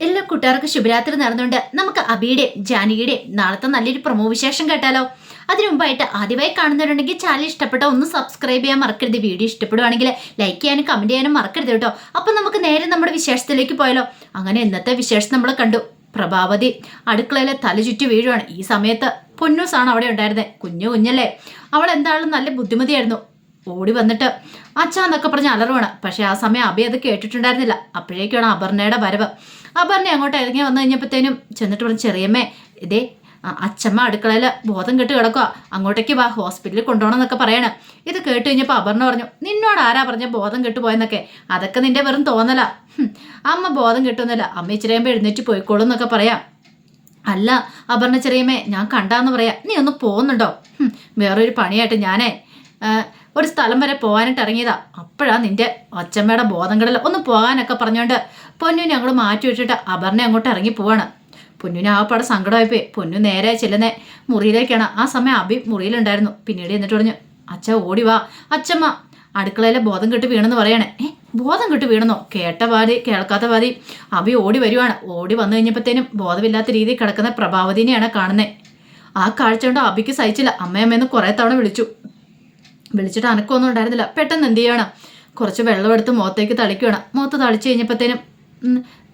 എല്ലാ കൂട്ടുകാർക്കും ശുഭരാത്രി നടന്നുകൊണ്ട് നമുക്ക് അബിയുടെ ജാനകിയുടെ നാളത്തെ നല്ലൊരു പ്രമോ വിശേഷം കേട്ടാലോ. അതിനു മുമ്പായിട്ട് ആദ്യമായി കാണുന്നവരുണ്ടെങ്കിൽ ചാനൽ ഇഷ്ടപ്പെട്ട ഒന്ന് സബ്സ്ക്രൈബ് ചെയ്യാൻ മറക്കരുത്. വീഡിയോ ഇഷ്ടപ്പെടുവാണെങ്കിൽ ലൈക്ക് ചെയ്യാനും കമന്റ് ചെയ്യാനും മറക്കരുത് കേട്ടോ. അപ്പൊ നമുക്ക് നേരെ നമ്മുടെ വിശേഷത്തിലേക്ക് പോയാലോ. അങ്ങനെ ഇന്നത്തെ വിശേഷം നമ്മൾ കണ്ടു. പ്രഭാവതി അടുക്കളയിലെ തല ചുറ്റി വീഴുവാണ്. ഈ സമയത്ത് പൊന്നൂസാണ് അവിടെ ഉണ്ടായിരുന്നത് കുഞ്ഞു കുഞ്ഞല്ലേ. അവൾ എന്തായാലും നല്ല ബുദ്ധിമതിയായിരുന്നു. ഓടി വന്നിട്ട് അച്ഛ എന്നൊക്കെ പറഞ്ഞ് അലറുവാണ്. പക്ഷെ ആ സമയം അബി അത് കേട്ടിട്ടുണ്ടായിരുന്നില്ല. അപ്പോഴേക്കാണ് അപർണയുടെ വരവ്. അപർണ അങ്ങോട്ട് ഇറങ്ങി വന്നു കഴിഞ്ഞപ്പോഴത്തേനും ചെന്നിട്ട് പറഞ്ഞു ചെറിയമ്മേ ഇതേ അച്ഛമ്മ അടുക്കളയിൽ ബോധം കെട്ട് കിടക്കുക അങ്ങോട്ടേക്ക് വാ ഹോസ്പിറ്റലിൽ കൊണ്ടുപോകണം എന്നൊക്കെ പറയണം. ഇത് കേട്ട് കഴിഞ്ഞപ്പോൾ അപർണ പറഞ്ഞു നിന്നോട് ആരാ പറഞ്ഞ ബോധം കെട്ടുപോയെന്നൊക്കെ? അതൊക്കെ നിന്റെ വെറും തോന്നല. അമ്മ ബോധം കെട്ടുന്നില്ല. അമ്മ ഇച്ചിരി എഴുന്നേറ്റ് പോയിക്കോളും എന്നൊക്കെ പറയാം. അല്ല അപർണ ചെറിയമ്മേ ഞാൻ കണ്ടാന്ന് പറയാം. നീ ഒന്ന് പോകുന്നുണ്ടോ വേറൊരു പണിയായിട്ട് ഞാനേ ഒരു സ്ഥലം വരെ പോകാനായിട്ട് ഇറങ്ങിയതാ. അപ്പോഴാ നിന്റെ അച്ഛമ്മയുടെ ബോധം കടൽ ഒന്ന് പോകാനൊക്കെ പറഞ്ഞുകൊണ്ട് പൊന്നുവിനെ അങ്ങോട്ട് മാറ്റി വെച്ചിട്ട് അപർണ അങ്ങോട്ട് ഇറങ്ങി പോവാണ്. പൊന്നുവിന് പാടെ സങ്കടമായിപ്പോയി. പൊന്നു നേരെ ചെല്ലുന്ന മുറിയിലേക്കാണ്. ആ സമയം അബി മുറിയിലുണ്ടായിരുന്നു. പിന്നീട് എന്നിട്ട് പറഞ്ഞു അച്ഛ ഓടി വാ. അച്ഛമ്മ അടുക്കളയിലെ ബോധം കെട്ട് വീണെന്ന് പറയണേ. ഏ ബോധം കെട്ട് വീണെന്നോ? കേട്ട പാതി കേൾക്കാത്ത പാതി അബി ഓടി വരുവാണ്. ഓടി വന്നു കഴിഞ്ഞപ്പോഴത്തേനും ബോധമില്ലാത്ത രീതിയിൽ കിടക്കുന്ന പ്രഭാവതിനെയാണ് കാണുന്നത് ആ കാഴ്ച കൊണ്ട്? അബിക്ക് സഹിച്ചില്ല. അമ്മയമ്മയെന്ന് കുറേ തവണ വിളിച്ചു. വിളിച്ചിട്ട് അനക്കൊന്നും ഉണ്ടായിരുന്നില്ല. പെട്ടെന്ന് എന്ത് ചെയ്യണം? കുറച്ച് വെള്ളം എടുത്ത് മുഖത്തേക്ക് തളിക്കുകയാണ്. മുഖത്ത് തളിച്ച് കഴിഞ്ഞപ്പോഴത്തേനും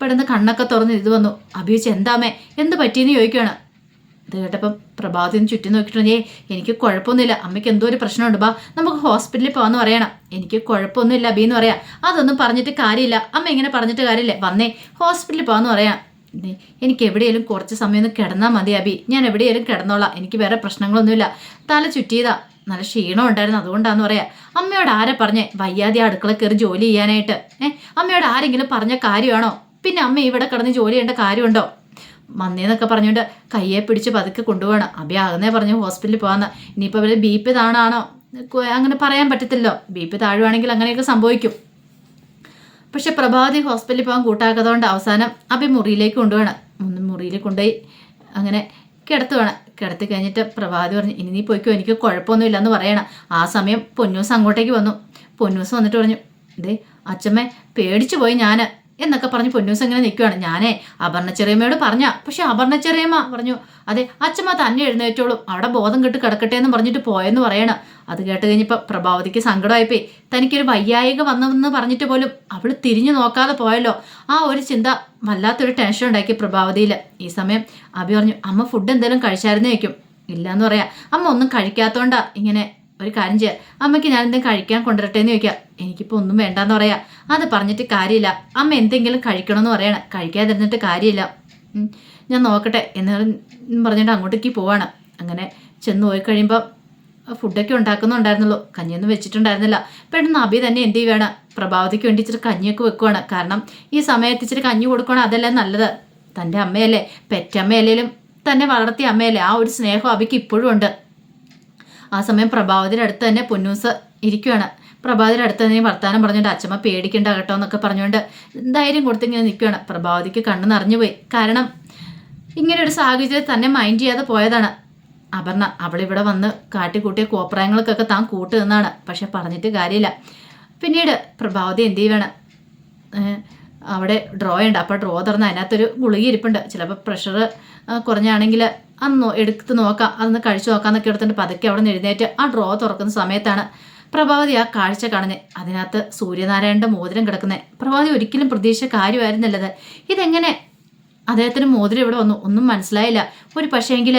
പെട്ടെന്ന് കണ്ണൊക്കെ തുറന്ന് ഇത് വന്നു. അഭിയച്ച് എന്താമേ എന്ത് പറ്റിയെന്ന് ചോദിക്കുകയാണ്. ഇത് കേട്ടപ്പം ചുറ്റും നോക്കിയിട്ട് ഏ എനിക്ക് കുഴപ്പമൊന്നുമില്ല. അമ്മയ്ക്ക് എന്തോ ഒരു പ്രശ്നമുണ്ട്. ബാ നമുക്ക് ഹോസ്പിറ്റലിൽ പോകാമെന്ന് പറയണം. എനിക്ക് കുഴപ്പമൊന്നുമില്ല അബി എന്ന് പറയാം. അതൊന്നും പറഞ്ഞിട്ട് കാര്യമില്ല. അമ്മ ഇങ്ങനെ പറഞ്ഞിട്ട് കാര്യമില്ല. വന്നേ ഹോസ്പിറ്റലിൽ പോകാമെന്ന് പറയാം. എനിക്ക് എവിടെയെങ്കിലും കുറച്ച് സമയം ഒന്ന് കിടന്നാൽ മതി അബി. ഞാൻ എവിടെയെങ്കിലും കിടന്നോളാം. എനിക്ക് വേറെ പ്രശ്നങ്ങളൊന്നുമില്ല. തല ചുറ്റിയതാ. നല്ല ക്ഷീണം ഉണ്ടായിരുന്നു. അതുകൊണ്ടാന്ന് പറയാ അമ്മയോട് ആരെ പറഞ്ഞേ വയ്യാതെ അടുക്കള കയറി ജോലി ചെയ്യാനായിട്ട്? ഏഹ് അമ്മയോട് ആരെങ്കിലും പറഞ്ഞ കാര്യമാണോ? പിന്നെ അമ്മ ഇവിടെ കിടന്ന് ജോലി ചെയ്യേണ്ട കാര്യമുണ്ടോ? മന്നേന്നൊക്കെ പറഞ്ഞുകൊണ്ട് കയ്യെ പിടിച്ച് പതുക്കെ കൊണ്ടുപോകണം അബി ആകുന്നേ പറഞ്ഞു ഹോസ്പിറ്റലിൽ പോകാന്ന് ഇനിയിപ്പോൾ വല്ല ബി പി താണാണോ? അങ്ങനെ പറയാൻ പറ്റത്തില്ലോ. ബി പി താഴുവാണെങ്കിൽ അങ്ങനെയൊക്കെ സംഭവിക്കും. പക്ഷെ പ്രഭാതി ഹോസ്പിറ്റലിൽ പോകാൻ കൂട്ടാക്കാത്തതുകൊണ്ട് അവസാനം അബി മുറിയിലേക്ക് കൊണ്ടുപോകണം മുറിയിൽ കൊണ്ടുപോയി. അങ്ങനെ കിടത്തുവാണ് കിടത്തി കഴിഞ്ഞിട്ട് പ്രഭാതി പറഞ്ഞു ഇനി നീ പോയിക്കോ എനിക്ക് കുഴപ്പമൊന്നുമില്ല എന്ന് പറയണം. ആ സമയം പൊന്നൂസ് അങ്ങോട്ടേക്ക് വന്നു. പൊന്നൂസ് വന്നിട്ട് പറഞ്ഞു ഇതേ അച്ഛമ്മേ പേടിച്ചു പോയി ഞാൻ എന്നൊക്കെ പറഞ്ഞ് പൊന്നൂസ് ഇങ്ങനെ നിൽക്കുകയാണ് ഞാനേ അപർണ ചെറിയമ്മയോട് പറഞ്ഞ. പക്ഷെ അപർണ ചെറിയമ്മ പറഞ്ഞു അതെ അച്ഛമ്മ തന്നെ എഴുന്നേറ്റോളും. അവിടെ ബോധം കെട്ട് കിടക്കട്ടെ എന്ന് പറഞ്ഞിട്ട് പോയെന്ന് പറയണം. അത് കേട്ട് കഴിഞ്ഞപ്പോൾ പ്രഭാവതിക്ക് സങ്കടമായിപ്പോയി. തനിക്കൊരു വയ്യായിക വന്നതെന്ന് പറഞ്ഞിട്ട് പോലും അവൾ തിരിഞ്ഞു നോക്കാതെ പോയല്ലോ. ആ ഒരു ചിന്ത വല്ലാത്തൊരു ടെൻഷൻ ഉണ്ടാക്കി പ്രഭാവതിയിൽ ഈ സമയം അഭി പറഞ്ഞു അമ്മ ഫുഡ് എന്തെങ്കിലും കഴിച്ചായിരുന്നേ വയ്ക്കും ഇല്ല എന്ന് പറയാം. അമ്മ ഒന്നും കഴിക്കാത്തോണ്ടാ ഇങ്ങനെ ഒരു കാര്യം ചെയ്യാം. അമ്മയ്ക്ക് ഞാൻ എന്തെങ്കിലും കഴിക്കാൻ കൊണ്ടുവരട്ടെ എന്ന് ചോദിക്കാം. എനിക്കിപ്പോൾ ഒന്നും വേണ്ടാന്ന് പറയാ. അത് പറഞ്ഞിട്ട് കാര്യമില്ല. അമ്മ എന്തെങ്കിലും കഴിക്കണമെന്ന് പറയണം. കഴിക്കാതിരുന്നിട്ട് കാര്യമില്ല. ഞാൻ നോക്കട്ടെ എന്ന് പറഞ്ഞിട്ട് അങ്ങോട്ടേക്ക് പോവാണ്. അങ്ങനെ ചെന്ന് പോയി കഴിയുമ്പോൾ ഫുഡൊക്കെ ഉണ്ടാക്കുന്നുണ്ടായിരുന്നുള്ളൂ. കഞ്ഞിയൊന്നും വെച്ചിട്ടുണ്ടായിരുന്നില്ല. പെട്ടെന്ന് അബി തന്നെ എന്ത് ചെയ്യുകയാണ് പ്രഭാവതിക്ക് വേണ്ടി ഇച്ചിരി കഞ്ഞിയൊക്കെ വെക്കുവാണ്. കാരണം ഈ സമയത്ത് ഇച്ചിരി കഞ്ഞി കൊടുക്കണം അതല്ലേ നല്ലത്. തന്റെ അമ്മയല്ലേ? പെറ്റമ്മയല്ലേലും തന്നെ വളർത്തിയ അമ്മയല്ലേ? ആ ഒരു സ്നേഹം അബിക്ക് ഇപ്പോഴും ഉണ്ട്. ആ സമയം പ്രഭാവതിയുടെ അടുത്ത് തന്നെ പൊന്നൂസ് ഇരിക്കുവാണ്. പ്രഭാതിയുടെ അടുത്ത് തന്നെ വർത്താനം പറഞ്ഞിട്ട് അച്ഛമ്മ പേടിക്കണ്ട കേട്ടോ എന്നൊക്കെ പറഞ്ഞുകൊണ്ട് ധൈര്യം കൊടുത്തിങ്ങനെ നിൽക്കുകയാണ്. പ്രഭാവതിക്ക് കണ്ണു നിറഞ്ഞുപോയി കാരണം ഇങ്ങനെ ഒരു സാഹചര്യം തന്നെ മൈൻഡ് ചെയ്യാതെ പോയതാണ്. അപർണ അവളിവിടെ വന്ന് കാട്ടിക്കൂട്ടിയ കോപ്രായങ്ങൾക്കൊക്കെ താൻ കൂട്ട് നിന്നാണ്. പക്ഷെ പറഞ്ഞിട്ട് കാര്യമില്ല. പിന്നീട് പ്രഭാവതി എന്ത് ചെയ്യുവാണ്? അവിടെ ഡ്രോ ഉണ്ട് അപ്പോൾ ഡ്രോ തുറന്ന് അതിനകത്തൊരു ഗുളിക ഇരിപ്പുണ്ട്. ചിലപ്പോൾ പ്രഷർ കുറഞ്ഞാണെങ്കിൽ അന്ന് എടുത്ത് നോക്കാം. അതൊന്ന് കഴിച്ചു നോക്കാം എന്നൊക്കെ എടുത്തിട്ട് പതുക്കെ അവിടെ നിന്ന് എഴുന്നേറ്റ് ആ ഡ്രോ തുറക്കുന്ന സമയത്താണ് പ്രഭാവതി ആ കാഴ്ച കാണുന്നത് അതിനകത്ത് സൂര്യനാരായണന്റെ മോതിരം കിടക്കുന്നത് പ്രഭാതി ഒരിക്കലും പ്രതീക്ഷ കാര്യമായിരുന്നില്ലത്. ഇതെങ്ങനെ? അദ്ദേഹത്തിന് മോതിരം ഇവിടെ വന്നു. ഒന്നും മനസ്സിലായില്ല. ഒരു പക്ഷേങ്കിൽ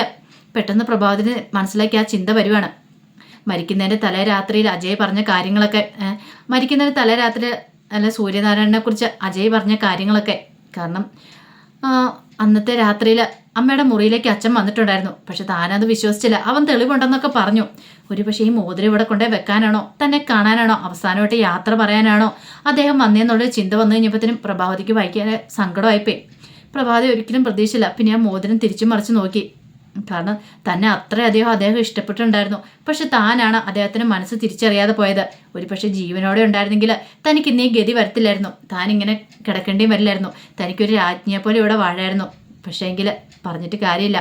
പെട്ടെന്ന് പ്രഭാതിന് മനസ്സിലാക്കി ആ ചിന്ത വരുവാണ്. മരിക്കുന്നതിന്റെ തലേ രാത്രിയിൽ അജയ് പറഞ്ഞ കാര്യങ്ങളൊക്കെ മരിക്കുന്നതിന്റെ തലേ രാത്രി അല്ല സൂര്യനാരായണനെ കുറിച്ച് അജയ് പറഞ്ഞ കാര്യങ്ങളൊക്കെ. കാരണം അന്നത്തെ രാത്രിയിൽ അമ്മയുടെ മുറിയിലേക്ക് അച്ഛൻ വന്നിട്ടുണ്ടായിരുന്നു. പക്ഷെ താനത് വിശ്വസിച്ചില്ല. അവൻ തെളിവുണ്ടെന്നൊക്കെ പറഞ്ഞു. ഒരു പക്ഷേ ഈ മോതിരം ഇവിടെ കൊണ്ടേ വെക്കാനാണോ? തന്നെ കാണാനാണോ? അവസാനമായിട്ട് യാത്ര പറയാനാണോ? അദ്ദേഹം വന്നേന്നുള്ളൊരു ചിന്ത വന്നു കഴിഞ്ഞപ്പോഴത്തേനും പ്രഭാവതിക്ക് വായിക്കാൻ സങ്കടമായിപ്പോയി. പ്രഭാതി ഒരിക്കലും പ്രതീക്ഷിച്ചില്ല. പിന്നെ ആ മോതിരം തിരിച്ചു മറിച്ച് നോക്കി. കാരണം തന്നെ അത്രയധികം അദ്ദേഹം ഇഷ്ടപ്പെട്ടിട്ടുണ്ടായിരുന്നു. പക്ഷെ താനാണ് അദ്ദേഹത്തിന് മനസ്സ് തിരിച്ചറിയാതെ പോയത്. ഒരു പക്ഷേ ജീവനോടെ ഉണ്ടായിരുന്നെങ്കിൽ തനിക്ക് ഇന്നീ ഗതി വരത്തില്ലായിരുന്നു. താൻ ഇങ്ങനെ കിടക്കേണ്ടിയും വരില്ലായിരുന്നു. തനിക്കൊരു രാജ്ഞിയെ പോലെ ഇവിടെ വാഴായിരുന്നു. പക്ഷേ എങ്കിൽ പറഞ്ഞിട്ട് കാര്യമില്ല.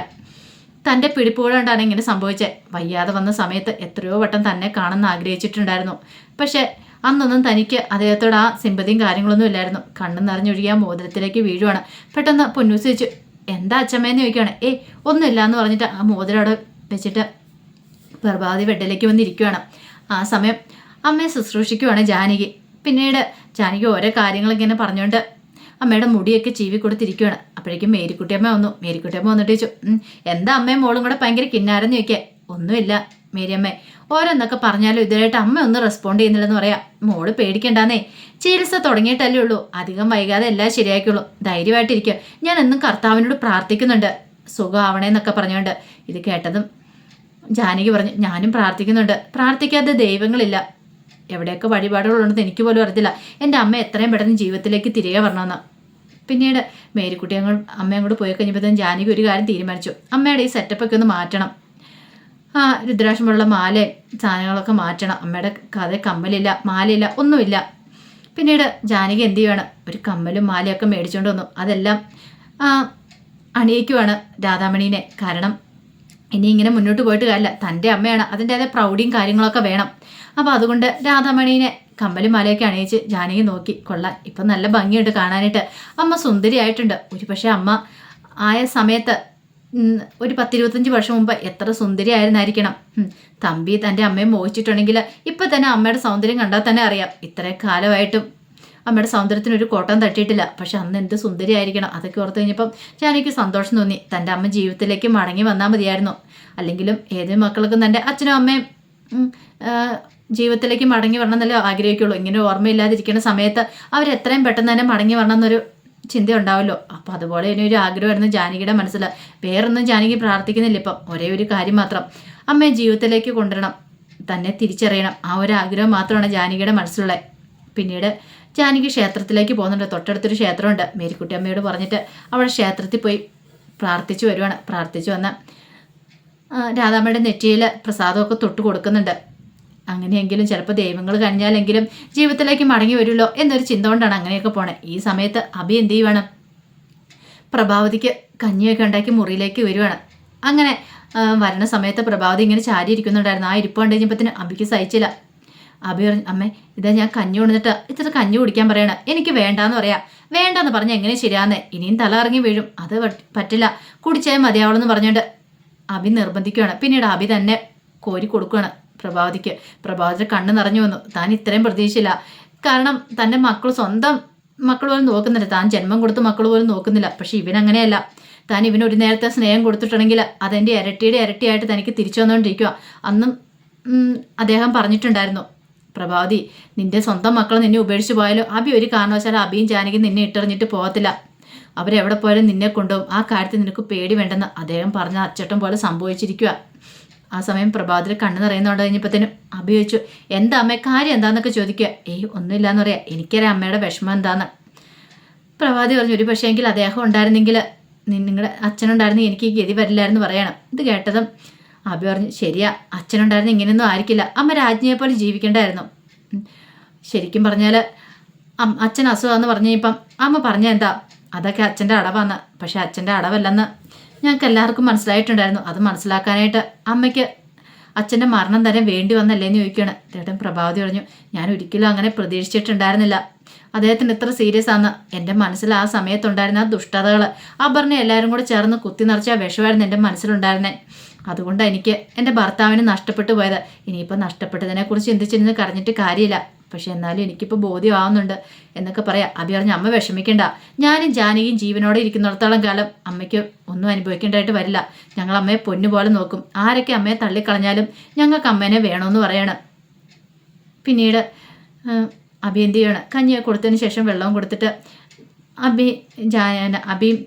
തന്റെ പിടിപ്പുകൊണ്ടാണ് ഇങ്ങനെ സംഭവിച്ചത് വയ്യാതെ വന്ന സമയത്ത് എത്രയോ വട്ടം തന്നെ കാണുന്ന ആഗ്രഹിച്ചിട്ടുണ്ടായിരുന്നു. പക്ഷേ അന്നൊന്നും തനിക്ക് അദ്ദേഹത്തോട് ആ സിമ്പതിയും കാര്യങ്ങളൊന്നും ഇല്ലായിരുന്നു. കണ്ണു നിറഞ്ഞൊഴുകിയ മോതിരത്തിലേക്ക് വീഴുവാണ്. പെട്ടെന്ന് പൊന്നൂസ് വെച്ചു എന്താ അച്ഛമ്മേന്ന് ചോദിക്കുകയാണ് ഏയ് ഒന്നുമില്ല എന്ന് പറഞ്ഞിട്ട് ആ മോതിരം അവിടെ വെച്ചിട്ട് പ്രഭാതി വെട്ടലേക്ക് വന്നിരിക്കുവാണ് ആ സമയം അമ്മയെ ശുശ്രൂഷിക്കുവാണ് ജാനകി. പിന്നീട് ജാനകി ഓരോ കാര്യങ്ങളൊക്കെ ഇങ്ങനെ പറഞ്ഞുകൊണ്ട് അമ്മയുടെ മുടിയൊക്കെ ചീവി കൊടുത്തിരിക്കുകയാണ് അപ്പോഴേക്കും മേരിക്കുട്ടിയമ്മ വന്നു. മേരിക്കുട്ടിയമ്മ വന്നിട്ട് ചോദിച്ചു "ഉം, എന്താ അമ്മയും മോളും കൂടെ ഭയങ്കര കിന്നാരെന്ന് ചോദിക്കേ? ഒന്നുമില്ല മേരിയമ്മേ ഓരോന്നൊക്കെ പറഞ്ഞാലും ഇതുവരായിട്ട് അമ്മ ഒന്നും റെസ്പോണ്ട് ചെയ്യുന്നില്ലെന്ന് പറയാം. മോൾ പേടിക്കണ്ടാന്നേ. ചികിത്സ തുടങ്ങിയിട്ടല്ലേ ഉള്ളൂ. അധികം വൈകാതെ എല്ലാം ശരിയാക്കിയുള്ളൂ ധൈര്യമായിട്ടിരിക്കുക ഞാൻ എന്നും കർത്താവിനോട് പ്രാർത്ഥിക്കുന്നുണ്ട്. സുഖമാവണേന്നൊക്കെ പറഞ്ഞുകൊണ്ട് ഇത് കേട്ടതും ജാനകി പറഞ്ഞു ഞാനും പ്രാർത്ഥിക്കുന്നുണ്ട്. പ്രാർത്ഥിക്കാത്ത ദൈവങ്ങളില്ല. എവിടെയൊക്കെ വഴിപാടുകളുണ്ടെന്ന് എനിക്ക് പോലും അറിയത്തില്ല. എന്റെ അമ്മ എത്രയും പെട്ടെന്ന് ജീവിതത്തിലേക്ക് തിരികെ വരണമെന്ന്. പിന്നീട് മേരിക്കുട്ടി അങ്ങ് അമ്മ കൂടെ പോയി കഴിഞ്ഞപ്പോഴത്തേക്കും ജാനകി ഒരു കാര്യം തീരുമാനിച്ചു. അമ്മയുടെ ഈ സെറ്റപ്പൊക്കെ ഒന്ന് മാറ്റണം. ആ രുദ്രാക്ഷമുള്ള മാലയും സാധനങ്ങളൊക്കെ മാറ്റണം. അമ്മയുടെ കഥ കമ്മലില്ല മാലയില്ല ഒന്നുമില്ല. പിന്നീട് ജാനകി എന്ത് ചെയ്യുവാണ്? ഒരു കമ്മലും മാലയൊക്കെ മേടിച്ചുകൊണ്ട് വന്നു. അതെല്ലാം അണിയിക്കുവാണ് രാധാമണീനെ. കാരണം ഇനി ഇങ്ങനെ മുന്നോട്ട് പോയിട്ട് കാര്യമില്ല. തന്റെ അമ്മയാണ്. അതിന്റെതായ അതേ പ്രൗഢിയും കാര്യങ്ങളൊക്കെ വേണം. അപ്പോൾ അതുകൊണ്ട് രാധാമണീനെ കമ്മലും മാലയൊക്കെ അണിയിച്ച് ജാനകി നോക്കി കൊള്ളാം. ഇപ്പം നല്ല ഭംഗിയുണ്ട് കാണാനായിട്ട്. അമ്മ സുന്ദരിയായിട്ടുണ്ട്. ഒരു പക്ഷേ അമ്മ ആയ സമയത്ത് ഒരു പത്തിരുപത്തഞ്ച് വർഷം മുമ്പ് എത്ര സുന്ദരിയായിരുന്നായിരിക്കണം. തമ്പി തന്റെ അമ്മയെ മോഹിച്ചിട്ടുണ്ടെങ്കിൽ ഇപ്പം തന്നെ അമ്മയുടെ സൗന്ദര്യം കണ്ടാൽ തന്നെ അറിയാം. ഇത്രയും കാലമായിട്ടും അമ്മയുടെ സൗന്ദര്യത്തിന് ഒരു കോട്ടം തട്ടിയിട്ടില്ല. പക്ഷെ അന്ന് എന്ത് സുന്ദരിയായിരിക്കണം? അതൊക്കെ ഓർത്ത് കഴിഞ്ഞപ്പം എനിക്ക് സന്തോഷം തോന്നി. തന്റെ അമ്മ ജീവിതത്തിലേക്ക് മടങ്ങി വന്നാൽ മതിയായിരുന്നു. അല്ലെങ്കിലും ഏത് മക്കൾക്കും തന്റെ അച്ഛനും അമ്മയും ജീവിതത്തിലേക്ക് മടങ്ങി വരണം എന്നല്ലേ ആഗ്രഹിക്കുള്ളൂ. ഇങ്ങനെ ഓർമ്മയില്ലാതിരിക്കുന്ന സമയത്ത് അവർ എത്രയും പെട്ടെന്ന് തന്നെ മടങ്ങി വരണം എന്നൊരു ചിന്ത ഉണ്ടാവുമല്ലോ അപ്പോൾ അതുപോലെ ഇനി ഒരു ആഗ്രഹമായിരുന്നു ജാനകിയുടെ മനസ്സിൽ. വേറൊന്നും ജാനകി പ്രാർത്ഥിക്കുന്നില്ല ഇപ്പം. ഒരേ ഒരു കാര്യം മാത്രം. അമ്മയെ ജീവിതത്തിലേക്ക് കൊണ്ടുവരണം. തന്നെ തിരിച്ചറിയണം. ആ ഒരു ആഗ്രഹം മാത്രമാണ് ജാനകിയുടെ മനസ്സിലുള്ളത്. പിന്നീട് ജാനകി ക്ഷേത്രത്തിലേക്ക് പോകുന്നുണ്ട്. തൊട്ടടുത്തൊരു ക്ഷേത്രമുണ്ട്. മേരിക്കുട്ടി അമ്മയോട് പറഞ്ഞിട്ട് അവിടെ ക്ഷേത്രത്തിൽ പോയി പ്രാർത്ഥിച്ചു വരുവാണ്. പ്രാർത്ഥിച്ചു വന്ന രാധാമ്മയുടെ നെറ്റിയിൽ പ്രസാദമൊക്കെ തൊട്ട് കൊടുക്കുന്നുണ്ട്. അങ്ങനെയെങ്കിലും ചിലപ്പോൾ ദൈവങ്ങൾ കഴിഞ്ഞാലെങ്കിലും ജീവിതത്തിലേക്ക് മടങ്ങി വരുമല്ലോ എന്നൊരു ചിന്ത കൊണ്ടാണ് അങ്ങനെയൊക്കെ പോണേ. ഈ സമയത്ത് അഭി എന്ത് ചെയ്യുവാണ്? പ്രഭാവതിക്ക് കഞ്ഞിയൊക്കെ ഉണ്ടാക്കി മുറിയിലേക്ക് വരുവാണ്. അങ്ങനെ വരണ സമയത്ത് പ്രഭാവതി ഇങ്ങനെ ചാരി ഇരിക്കുന്നുണ്ടായിരുന്നു ആ ഇരിപ്പ് കണ്ടു കഴിഞ്ഞപ്പത്തിന് അഭിക്ക് സഹിച്ചില്ല. അഭി പറഞ്ഞു അമ്മേ ഇതാ ഞാൻ കഞ്ഞി കൊണ്ടിട്ട് ഇത്ര കഞ്ഞി കുടിക്കാൻ പറയണ. എനിക്ക് വേണ്ടാന്ന് പറയാ. വേണ്ടെന്ന് പറഞ്ഞ എങ്ങനെ ശരിയാന്ന്? ഇനിയും തല ഇറങ്ങി വീഴും. അത് പറ്റ്- പറ്റില്ല. കുടിച്ചേ മതിയാവളെന്ന് പറഞ്ഞുകൊണ്ട് അഭി നിർബന്ധിക്കുകയാണ്. പിന്നീട് അഭി തന്നെ കോരി കൊടുക്കുകയാണ് പ്രഭാവതിക്ക്. പ്രഭാവതിയുടെ കണ്ണ് നിറഞ്ഞു വന്നു. താൻ ഇത്രയും പ്രതീക്ഷയില്ല. കാരണം തന്റെ മക്കൾ സ്വന്തം മക്കൾ പോലും നോക്കുന്നില്ല. താൻ ജന്മം കൊടുത്ത മക്കൾ പോലും നോക്കുന്നില്ല. പക്ഷെ ഇവനങ്ങനെയല്ല താൻ ഇവന് ഒരു നേരത്തെ സ്നേഹം കൊടുത്തിട്ടുണ്ടെങ്കിൽ അതെന്റെ ഇരട്ടിയുടെ ഇരട്ടിയായിട്ട് തനിക്ക് തിരിച്ചു വന്നുകൊണ്ടിരിക്കുക അന്നും അദ്ദേഹം പറഞ്ഞിട്ടുണ്ടായിരുന്നു. പ്രഭാവതി നിന്റെ സ്വന്തം മക്കൾ നിന്നെ ഉപേക്ഷിച്ച് പോയാലും അബി ഒരു കാരണവശാലും അബിയും ജാനകിയും നിന്നെ ഇട്ടെറിഞ്ഞിട്ട് പോകത്തില്ല. അവരെവിടെ പോയാലും നിന്നെ കൊണ്ടുപോകും. ആ കാര്യത്തിൽ നിനക്ക് പേടി വേണ്ടെന്ന് അദ്ദേഹം പറഞ്ഞ അച്ചട്ടം പോലെ സംഭവിച്ചിരിക്കുക ആ സമയം പ്രഭാതിൽ കണ്ണു നിറയുന്നുണ്ട് കഴിഞ്ഞപ്പോഴത്തേനും അബി ചോദിച്ചു എന്താ അമ്മ കാര്യം എന്താന്നൊക്കെ ചോദിക്കുക? ഏയ് ഒന്നുമില്ലാന്ന് പറയാം. എനിക്കറിയാം അമ്മയുടെ വിഷമം എന്താന്ന്. പ്രഭാതി പറഞ്ഞു ഒരു പക്ഷേ എങ്കിൽ അദ്ദേഹം ഉണ്ടായിരുന്നെങ്കിൽ നിങ്ങളുടെ അച്ഛനുണ്ടായിരുന്നെങ്കിൽ എനിക്ക് ഗതി വരില്ലായിരുന്നു പറയണം. ഇത് കേട്ടതും അബി പറഞ്ഞു ശരിയാ അച്ഛനുണ്ടായിരുന്നു ഇങ്ങനെയൊന്നും ആയിരിക്കില്ല. അമ്മ രാജ്ഞിയെ പോലെ ജീവിക്കേണ്ടായിരുന്നു. ശരിക്കും പറഞ്ഞാൽ അച്ഛൻ അസുഖമെന്ന് പറഞ്ഞു ഇപ്പം അമ്മ പറഞ്ഞ എന്താ? അതൊക്കെ അച്ഛന്റെ അടവാന്ന്. പക്ഷേ അച്ഛന്റെ അടവല്ലെന്ന് ഞങ്ങൾക്ക് എല്ലാവർക്കും മനസ്സിലായിട്ടുണ്ടായിരുന്നു. അത് മനസ്സിലാക്കാനായിട്ട് അമ്മയ്ക്ക് അച്ഛന്റെ മരണം തരം വേണ്ടി വന്നല്ലേന്ന് ചോദിക്കുകയാണ് ചേട്ടൻ പ്രഭാവതി പറഞ്ഞു ഞാൻ ഒരിക്കലും അങ്ങനെ പ്രതീക്ഷിച്ചിട്ടുണ്ടായിരുന്നില്ല. അദ്ദേഹത്തിന് ഇത്ര സീരിയസ് ആണ് എന്റെ മനസ്സിൽ ആ സമയത്തുണ്ടായിരുന്ന ആ ദുഷ്ടതകൾ അപർണ എല്ലാവരും കൂടെ ചേർന്ന് കുത്തി നിറച്ച വിഷമായിരുന്നു എന്റെ മനസ്സിലുണ്ടായിരുന്നേ. അതുകൊണ്ടാണ് എനിക്ക് എന്റെ ഭർത്താവിന് നഷ്ടപ്പെട്ടു പോയത്. ഇനിയിപ്പോൾ നഷ്ടപ്പെട്ടതിനെക്കുറിച്ച് ചിന്തിച്ചിരുന്ന് കരഞ്ഞിട്ട് കാര്യമില്ല. പക്ഷെ എന്നാലും എനിക്കിപ്പോൾ ബോധ്യമാവുന്നുണ്ട് എന്നൊക്കെ പറയാം. അബി പറഞ്ഞ അമ്മ വിഷമിക്കണ്ട. ഞാനും ജാനകിയും ജീവനോടെ ഇരിക്കുന്നിടത്തോളം കാലം അമ്മയ്ക്ക് ഒന്നും അനുഭവിക്കേണ്ടതായിട്ട് വരില്ല. ഞങ്ങൾ അമ്മയെ പൊന്നുപോലെ നോക്കും. ആരൊക്കെ അമ്മയെ തള്ളിക്കളഞ്ഞാലും ഞങ്ങൾക്ക് അമ്മേനെ വേണമെന്ന് പറയണം. പിന്നീട് അബി എന്ത് ചെയ്യണം? കഞ്ഞിയൊക്കെ കൊടുത്തതിന് ശേഷം വെള്ളവും കൊടുത്തിട്ട് അബി ജാന അബിയും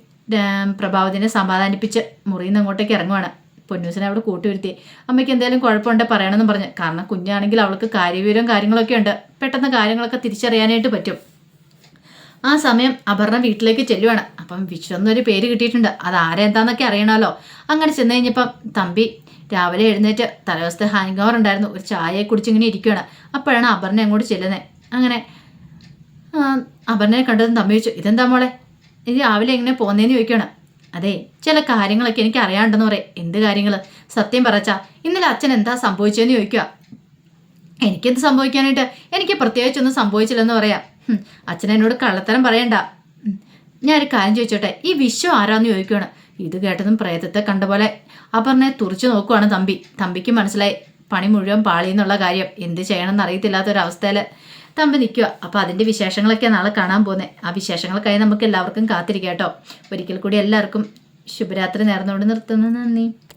പ്രഭാവത്തിനെ സമാധാനിപ്പിച്ച് മുറിയിൽ നിന്ന് അങ്ങോട്ടേക്ക് ഇറങ്ങുവാണ്. പൊന്നൂസിനെ അവിടെ കൂട്ടിവരുത്തി. അമ്മയ്ക്ക് എന്തായാലും കുഴപ്പമുണ്ട് പറയണമെന്ന് പറഞ്ഞു. കാരണം കുഞ്ഞാണെങ്കിൽ അവൾക്ക് കാര്യവിവരവും കാര്യങ്ങളൊക്കെ ഉണ്ട്. പെട്ടെന്ന് കാര്യങ്ങളൊക്കെ തിരിച്ചറിയാനായിട്ട് പറ്റും. ആ സമയം അപർണ വീട്ടിലേക്ക് ചെല്ലുവാണ്. അപ്പം വിശ്വന്നൊരു പേര് കിട്ടിയിട്ടുണ്ട്. അത് ആരെന്താന്നൊക്കെ അറിയണമല്ലോ. അങ്ങനെ ചെന്ന് കഴിഞ്ഞപ്പം തമ്പി രാവിലെ എഴുന്നേറ്റ് തലവസ്ഥ ഹാങ് ഓവർ ഉണ്ടായിരുന്നു. ഒരു ചായയെ കുടിച്ചിങ്ങനെ ഇരിക്കുകയാണ് അപ്പോഴാണ് അപർണ അങ്ങോട്ട് ചെല്ലുന്നത് അങ്ങനെ അപർണയെ കണ്ടതും തമ്പി ചോദിച്ചു ഇതെന്താ മോളെ? ഇത് രാവിലെ എങ്ങനെ പോകുന്നതെന്ന് ചോദിക്കണം അതെ ചില കാര്യങ്ങളൊക്കെ എനിക്ക് അറിയാണ്ടെന്ന് പറയാം. എന്ത് കാര്യങ്ങൾ സത്യം പറച്ചാ ഇന്നലെ അച്ഛൻ എന്താ സംഭവിച്ചതെന്ന് ചോദിക്കുക. എനിക്കെന്ത് സംഭവിക്കാനായിട്ട്? എനിക്ക് പ്രത്യേകിച്ചൊന്നും സംഭവിച്ചില്ലെന്ന് പറയാം. അച്ഛൻ എന്നോട് കള്ളത്തരം പറയണ്ട. ഞാനൊരു കാര്യം ചോദിച്ചോട്ടെ ഈ വിശ്വം ആരാന്ന് ചോദിക്കുകയാണ് ഇത് കേട്ടതും പ്രേതത്തെ കണ്ട പോലെ അപർണയെ തുറച്ചു നോക്കുവാണ് തമ്പി. തമ്പിക്ക് മനസ്സിലായി പണി മുഴുവൻ പാളിയെന്നുള്ള കാര്യം. എന്ത് ചെയ്യണമെന്ന് അറിയത്തില്ലാത്തൊരവസ്ഥയിൽ തമ്പി നിൽക്കുക അപ്പോൾ അതിന്റെ വിശേഷങ്ങളൊക്കെ നാളെ കാണാൻ പോകുന്നത് ആ വിശേഷങ്ങൾക്കായി നമുക്ക് എല്ലാവർക്കും കാത്തിരിക്കാം കേട്ടോ. ഒരിക്കൽ കൂടി എല്ലാവർക്കും ശുഭരാത്രി നേർന്നുകൊണ്ട് നിർത്തുന്നു. നന്ദി.